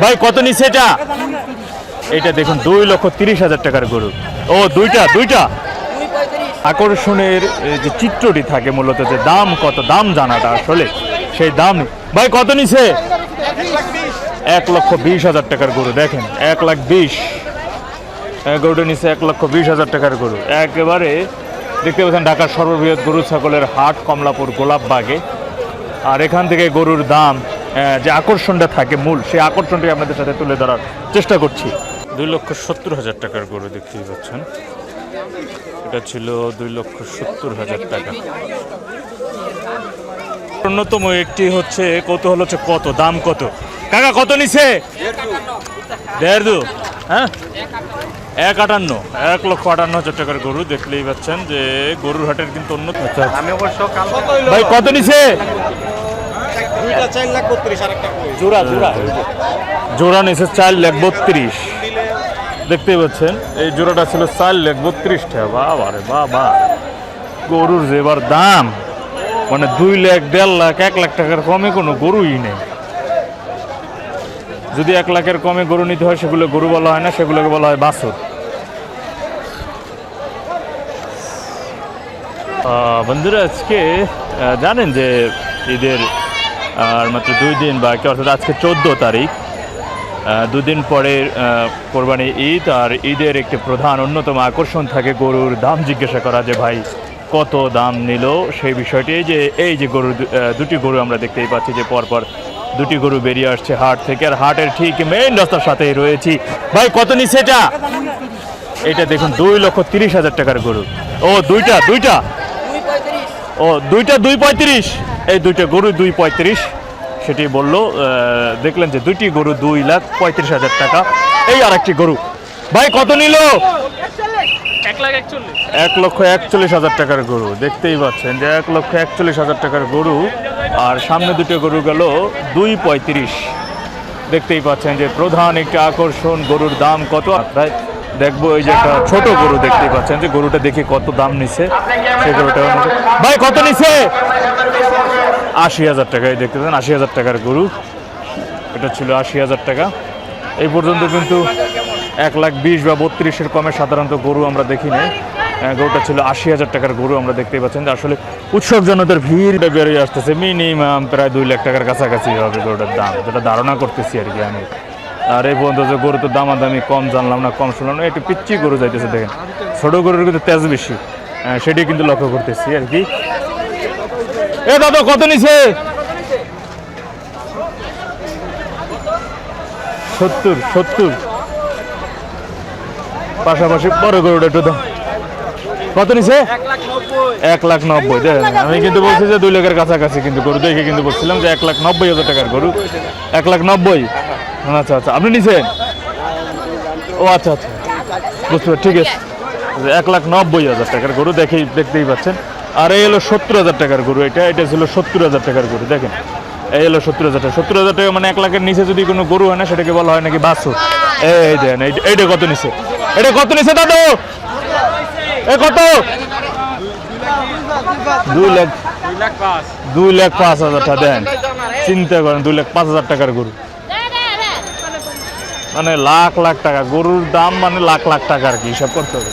ভাই, কত নিচ্ছে এটা? এটা দেখুন, দুই লক্ষ তিরিশ হাজার টাকার গরু। ও, দুইটা দুইটা। আকর্ষণের যে চিত্রটি থাকে মূলত যে দাম, কত দাম জানাটা আসলে সেই দাম। ভাই, কত নিছে এক লক্ষ বিশ হাজার টাকার গরু, দেখেন, এক লাখ বিশ। গরুটা নিচে এক লক্ষ বিশ হাজার টাকার গরু। একেবারে দেখতে পাচ্ছেন ঢাকার সর্ববৃহৎ গরু ছাগলের হাট, কমলাপুর গোলাপবাগে। আর এখান থেকে গরুর দাম যে আকর্ষণটা থাকে মূল সেই আকর্ষণটি আপনাদের সাথে তুলে ধরার চেষ্টা করছি। দুই লক্ষ সত্তর হাজার টাকার গরু দেখতেই পাচ্ছেন। এটা ছিল দুই লক্ষ সত্তর হাজার টাকা। অন্যতম একটি হচ্ছে কৌতূহল হচ্ছে কত দাম কত? কাকা কত নিছে? দেড় দু। হ্যাঁ? এক আটান্ন। এক লক্ষ আটান্ন হাজার টাকার গরু দেখলেই পাচ্ছেন যে গরুর হাটের কিন্তু অন্য ভাই কত নিছে? দুইটা চার লাখ বত্রিশ আর একটা জোড়া জোড়া। জোড়া নিছে চার লাখ বত্রিশ। দেখতেই পাচ্ছেন এই জোড়াটা ছিল চার লাখ বত্রিশ টাকা। বাবা রে বাবা। গরুর যে এবার দাম মানে দুই লাখ দেড় লাখ এক লাখ টাকার কমে কোনো গরুই নেই। যদি এক লাখের কমে গরু নিতে হয় সেগুলো গরু বলা হয় না সেগুলোকে বলা হয় বাছুর। আহ, বন্ধুরা আজকে জানেন যে ঈদের আর মাত্র দুই দিন বাকি, অর্থাৎ আজকে চোদ্দ তারিখ। দুদিন পরে কোরবানি ঈদ আর ঈদের একটি প্রধান, অন্যতম আকর্ষণ থাকে গরুর দাম জিজ্ঞাসা করা যে ভাই, কত দাম নিল? সেই বিষয়টি যে, এই যে গরুর দুটি গরু আমরা দেখতেই পাচ্ছি যে পরপর দুটি গরু বেরিয়ে আসছে হাট থেকে। আর হাটের ঠিক মেইন রাস্তার সাথেই রয়েছি। ভাই, কত নিচ্ছে এটা? এটা দেখুন, দুই লক্ষ তিরিশ হাজার টাকার গরু। ও, দুইটা দুইটা। ও, দুইটা দুই পঁয়ত্রিশ। এই দুইটা গরু দুই পঁয়ত্রিশ। সেটি বলল দেখলেন যে দুইটি গরু দুই লাখ পঁয়ত্রিশ হাজার টাকা। এই আর একটি গরু। ভাই, কত নিল? এক লক্ষ একচল্লিশ হাজার টাকার গরু। দেখতেই পাচ্ছেন যে এক লক্ষ একচল্লিশ হাজার টাকার গরু। আর সামনে দুটো গরু গেল দুই পঁয়ত্রিশ। দেখতেই পাচ্ছেন যে প্রধান একটি আকর্ষণ, গরুর দাম কত? প্রায় দেখব এই যে একটা ছোট গরু দেখতেই পাচ্ছেন যে গরুটা দেখে কত দাম নিছে সেই গরুটা ভাই, কত নিছে? আশি হাজার টাকা, এই দেখতে পাচ্ছেন, আশি হাজার টাকার গরু। এটা ছিল আশি হাজার টাকা। এই পর্যন্ত কিন্তু এক লাখ বিশ বা বত্রিশের কমে সাধারণত গরু আমরা দেখি নাই। গরুটা ছিল আশি হাজার টাকার গরু আমরা দেখতেই পাচ্ছেন যে আসলে উৎসব জনতার ভিড় বেরিয়ে আসতেছে। মিনিমাম প্রায় দুই লাখ টাকার কাছাকাছি হবে গরুটার দাম, যেটা ধারণা করতেছি আর কি আমি। আর এই পর্যন্ত যে গরু তো দামাদামি কম জানলাম না, কম শুনলাম না, একটু পিচ্ছি গরু যাইতেছে দেখেন। ছোট গরুর কিন্তু তেজ বেশি। সেটি কিন্তু লক্ষ্য করতেছি আর কি। এ দাদা, কত নিছে? সত্তর সত্তর। পাশাপাশি বড় গরুটা একটু দাম। কত নিছে? এক লাখ নব্বই। আমি কিন্তু বলছি যে দুই লাখের কাছাকাছি কিন্তু গরু। দেখে কিন্তু বলছিলাম যে এক লাখ নব্বই হাজার টাকার গরু। এক লাখ নব্বই। আচ্ছা আচ্ছা। আপনি নিছেন? ও আচ্ছা আচ্ছা। বুঝতে পারছি, ঠিক আছে। এক লাখ নব্বই হাজার টাকার গরু দেখেই, দেখতেই পাচ্ছেন। আর এই হলো সত্তর হাজার টাকার গরু এটা। এটা ছিল সত্তর হাজার টাকার গরু, দেখেন। এই হলো সত্তর হাজার টাকা। সত্তর হাজার টাকা মানে এক লাখের নিচে যদি কোনো গরু হয় না, সেটাকে বলা হয় নাকি বাসু এই দেন, এই- এইটা কত নিছে? এটা কত নিছে, দাদু? এ কত? দুই লাখ দুই লাখ পাঁচ হাজার টাকা দেন। চিন্তা করেন, দুই লাখ পাঁচ হাজার টাকার গরু। মানে লাখ লাখ টাকা, গরুর দাম মানে লাখ লাখ টাকা আর কি, হিসাব করতে হবে।